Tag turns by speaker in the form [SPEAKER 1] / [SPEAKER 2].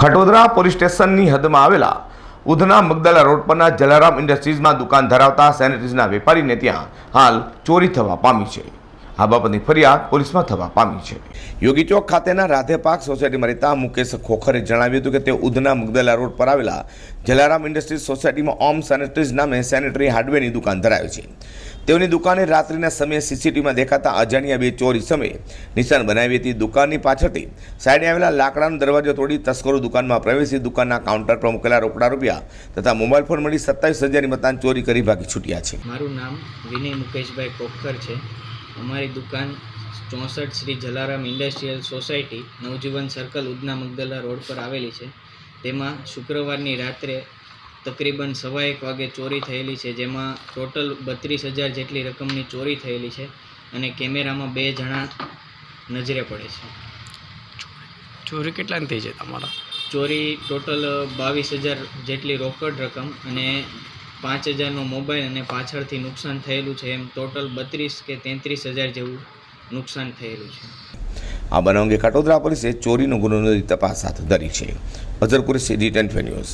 [SPEAKER 1] Khatodara police સ્ટેશનની હદમાં આવેલા Udhna Magdalla road પરના જલારામ ઇન્ડસ્ટ્રીઝમાં દુકાન ધરાવતા સેનિટરીઝના વેપારીને ત્યાં હાલ ચોરી થવા પામી છે. આ બાબતની ફરિયાદ પોલીસમાં થવા પામી છે. યોગી ચોક ખાતેના રાધે પાર્ક સોસાયટીમાં રહેતા મુકેશ ખોખરે જણાવ્યું હતું કે તે ઉધના મુગદલા રોડ પર આવેલા જલારામ ઇન્ડસ્ટ્રીઝ સોસાયટીમાં ઓમ સેનેટરીઝ નામે સેનેટરી હાર્ડવેરની દુકાન ધરાવે છે. તેઓની દુકાને રાત્રિના સમયે સીસીટીવીમાં દેખાતા અજાણ્યા બે ચોરી સમયે નિશાન બનાવી હતી. દુકાનની પાછળથી સાઈડે આવેલા લાકડાનો દરવાજો તોડી તસ્કરો દુકાનમાં પ્રવેશી દુકાનના કાઉન્ટર પર મૂકેલા રોકડા રૂપિયા તથા મોબાઈલ ફોન મળી સત્તાવીસ હજારની મતાન ચોરી કરી ભાગી છૂટ્યા છે.
[SPEAKER 2] મારું નામ વિનય મુકેશભાઈ કોખર છે. અમારી દુકાન ચોસઠ Shri Jalaram industrial society Navjivan circle Udhna Magdalla road પર આવેલી છે. તેમાં શુક્રવારની રાત્રે તકરીબન સવા એક વાગે ચોરી થયેલી છે જેમાં ટોટલ બત્રીસ હજાર જેટલી રકમની ચોરી થયેલી છે અને કેમેરામાં બે જણા નજરે પડે છે.
[SPEAKER 3] ચોરી કેટલાની થઈ છે તમારા?
[SPEAKER 2] ચોરી ટોટલ બાવીસ હજાર જેટલી રોકડ રકમ અને પાંચ હજારનો મોબાઈલ અને પાછળથી નુકસાન થયેલું છે એમ ટોટલ બત્રીસ કે તેત્રીસ હજાર જેવું નુકસાન થયેલું છે.
[SPEAKER 1] આ બનાવ અંગે કટોદરા પોલીસે ચોરીનો ગુનો નોંધી તપાસ હાથ ધરી છે. Azarpur D ten news.